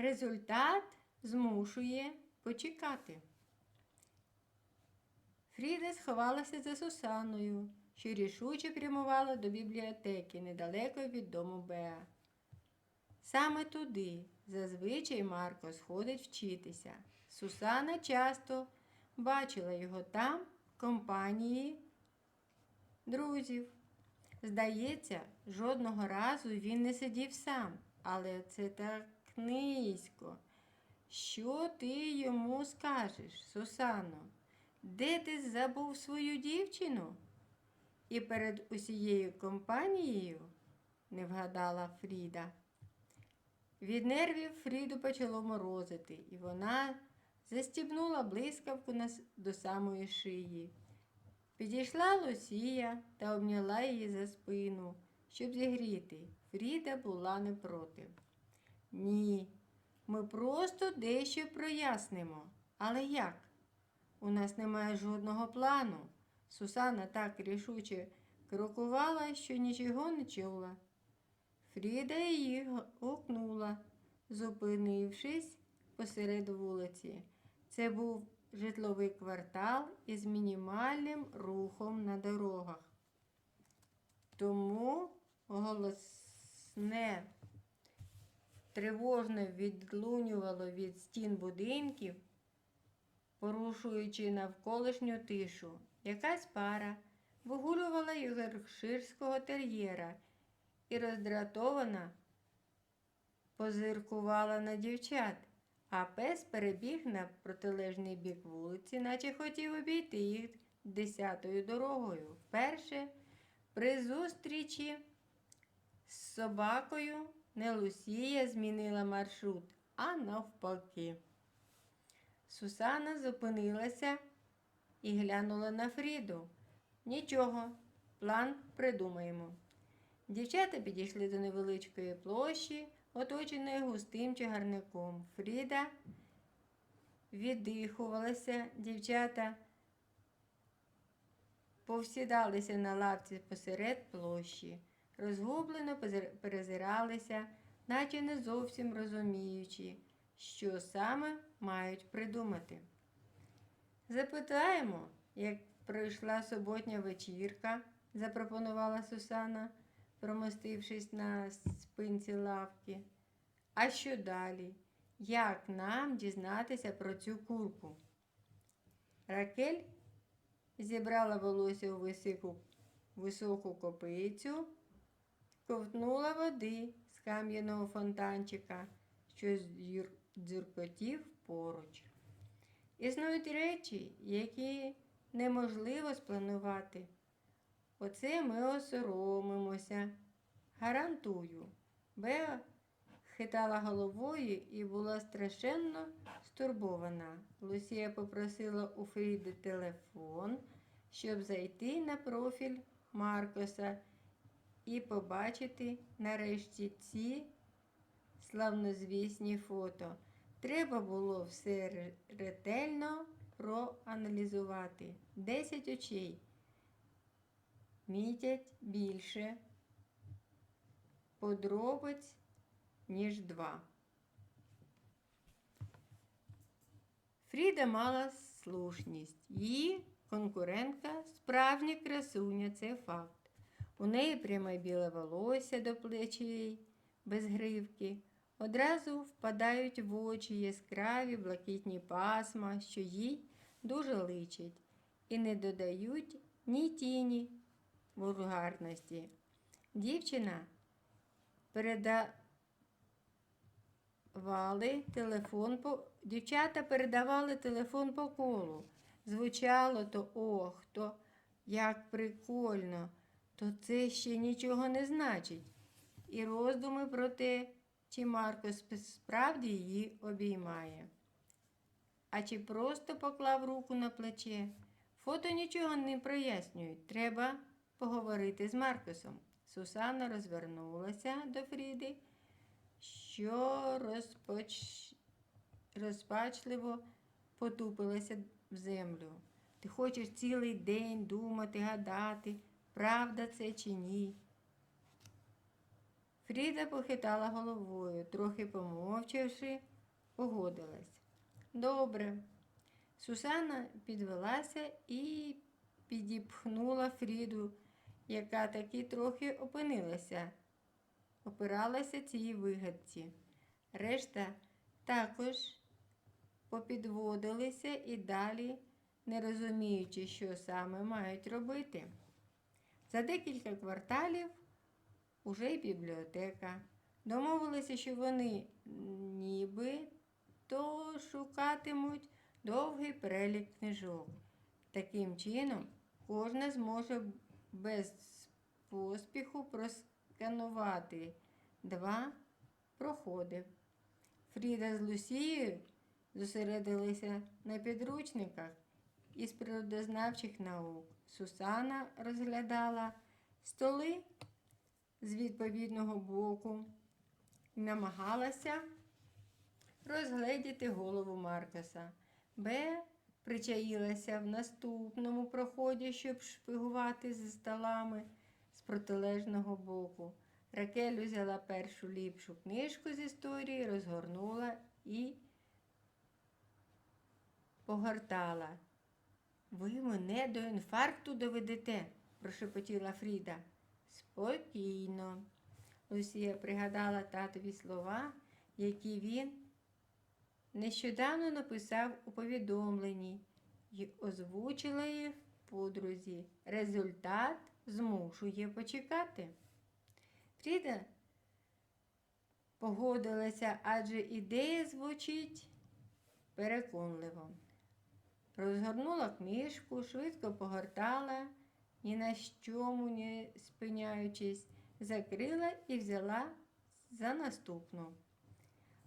Результат змушує почекати. Фріда сховалася за Сусаною, що рішуче прямувала до бібліотеки недалеко від дому Беа. Саме туди зазвичай Марко сходить вчитися. Сусана часто бачила його там в компанії друзів. Здається, жодного разу він не сидів сам, але це так низько. Що ти йому скажеш, Сусано? Де ти забув свою дівчину? І перед усією компанією не вгадала Фріда. Від нервів Фріду почало морозити, і вона застібнула блискавку до самої шиї. Підійшла Лусія та обняла її за спину, щоб зігріти. Фріда була не проти. Ні, ми просто дещо прояснимо. Але як? У нас немає жодного плану. Сусана так рішуче крокувала, що нічого не чула. Фріда її гукнула, зупинившись посеред вулиці. Це був житловий квартал із мінімальним рухом на дорогах. Тому голосне тривожно відлунювало від стін будинків, порушуючи навколишню тишу. Якась пара вигулювала йоркширського тер'єра і роздратована позиркувала на дівчат, а пес перебіг на протилежний бік вулиці, наче хотів обійти їх десятою дорогою. Вперше при зустрічі з собакою не Лусія змінила маршрут, а навпаки. Сусана зупинилася і глянула на Фріду. Нічого, план придумаємо. Дівчата підійшли до невеличкої площі, оточеної густим чагарником. Фріда віддихувалася, дівчата повсідалися на лавці посеред площі, розгублено перезиралися, наче не зовсім розуміючи, що саме мають придумати. Запитаємо, як пройшла суботня вечірка, запропонувала Сусана, промостившись на спинці лавки. А що далі? Як нам дізнатися про цю курку? Ракель зібрала волосся у високу, високу копицю, ковтнула води з кам'яного фонтанчика, що дзюркотів поруч. Існують речі, які неможливо спланувати. Оце ми осоромимося. Гарантую. Беа хитала головою і була страшенно стурбована. Лусія попросила у Фріди телефон, щоб зайти на профіль Маркоса і побачити нарешті ці славнозвісні фото. Треба було все ретельно проаналізувати. Десять очей мітять більше подробиць, ніж два. Фріда мала слушність. Її конкурентка справжня красуня, це факт. У неї пряме біле волосся до плечей, без гривки. Одразу впадають в очі яскраві блакитні пасма, що їй дуже личать, і не додають ні тіні вульгарності. Дівчина передавали телефон по дівчата передавали телефон по колу. Звучало то ох, то як прикольно, то це ще нічого не значить. І роздуми про те, чи Марко справді її обіймає. А чи просто поклав руку на плече? Фото нічого не прояснюють. Треба поговорити з Маркосом. Сусана розвернулася до Фріди, що розпоч... розпачливо потупилася в землю. Ти хочеш цілий день думати, гадати, правда це чи ні. Фріда похитала головою, трохи помовчавши, погодилась. Добре. Сусана підвелася і підіпхнула Фріду, яка таки трохи опинилася, опиралася цій вигадці. Решта також попідводилися і далі, не розуміючи, що саме мають робити. За декілька кварталів уже й бібліотека. Домовилися, що вони ніби то шукатимуть довгий перелік книжок. Таким чином, кожна зможе без поспіху просканувати два проходи. Фріда з Лусією зосередилися на підручниках із природознавчих наук. Сусана розглядала столи з відповідного боку і намагалася розгледіти голову Маркоса. Б причаїлася в наступному проході, щоб шпигувати за столами з протилежного боку. Ракель взяла першу ліпшу книжку з історії, розгорнула і погортала. Ви мене до інфаркту доведете, прошепотіла Фріда. Спокійно. Лусія пригадала татові слова, які він нещодавно написав у повідомленні і озвучила їх подрузі. Результат змушує почекати. Фріда погодилася, адже ідея звучить переконливо. Розгорнула книжку, швидко погортала, ні на чому не спиняючись, закрила і взяла за наступну.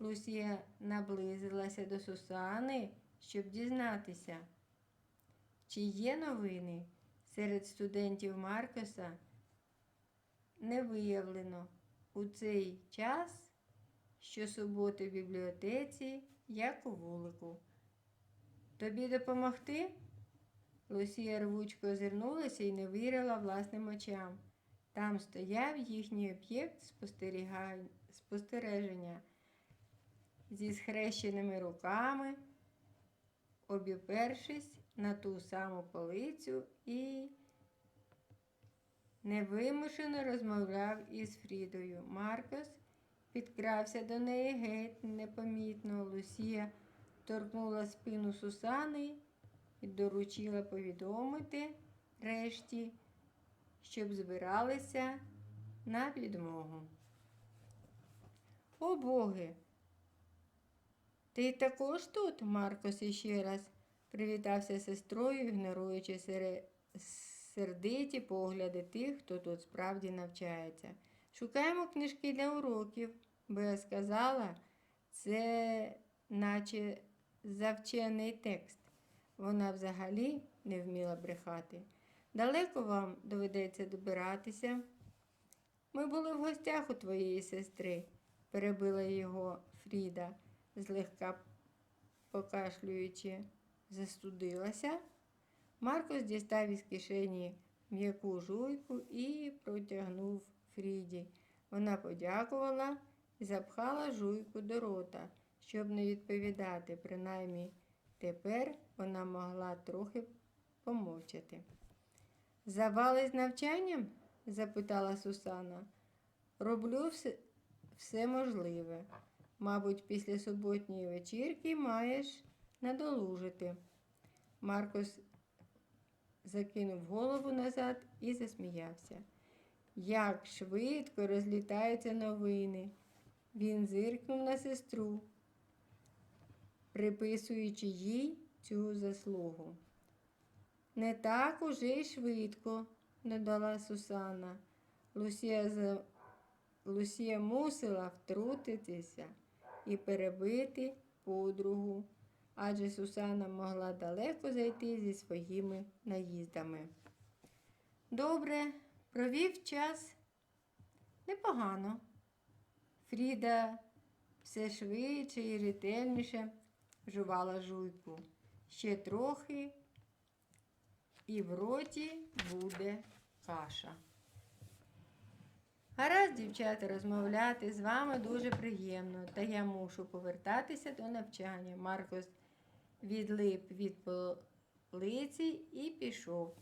Лусія наблизилася до Сусани, щоб дізнатися, чи є новини серед студентів Маркоса не виявлено у цей час щосуботи в бібліотеці, як у вулику. Тобі допомогти? Лусія рвучко озирнулася і не вірила власним очам. Там стояв їхній об'єкт спостеріга- спостереження зі схрещеними руками, обіпершись на ту саму полицю і невимушено розмовляв із Фрідою. Маркос підкрався до неї геть непомітно. Лусія торкнула спину Сусани і доручила повідомити решті, щоб збиралися на підмогу. О боги! Ти також тут? Маркос іще раз привітався сестрою, ігноруючи сердиті погляди тих, хто тут справді навчається. Шукаємо книжки для уроків. Беа сказала, це наче завчений текст. Вона взагалі не вміла брехати. Далеко вам доведеться добиратися. Ми були в гостях у твоєї сестри, перебила його Фріда, злегка покашлюючи. Застудилася. Маркос дістав із кишені м'яку жуйку і протягнув Фріді. Вона подякувала і запхала жуйку до рота, щоб не відповідати. Принаймні тепер вона могла трохи помовчати. Завали з навчанням? запитала Сусана. Роблю все, все можливе. Мабуть, після суботньої вечірки маєш надолужити. Маркос закинув голову назад і засміявся. Як швидко розлітаються новини. Він зиркнув на сестру, приписуючи їй цю заслугу. Не так уже й швидко, додала Сусана. Лусія, за... Лусія мусила втрутитися і перебити подругу, адже Сусана могла далеко зайти зі своїми наїздами. Добре, провів час непогано. Фріда все швидше і ретельніше жувала жуйку. Ще трохи, і в роті буде каша. Гаразд, дівчата, розмовляти з вами дуже приємно, та я мушу повертатися до навчання. Маркос відлип від полиці і пішов.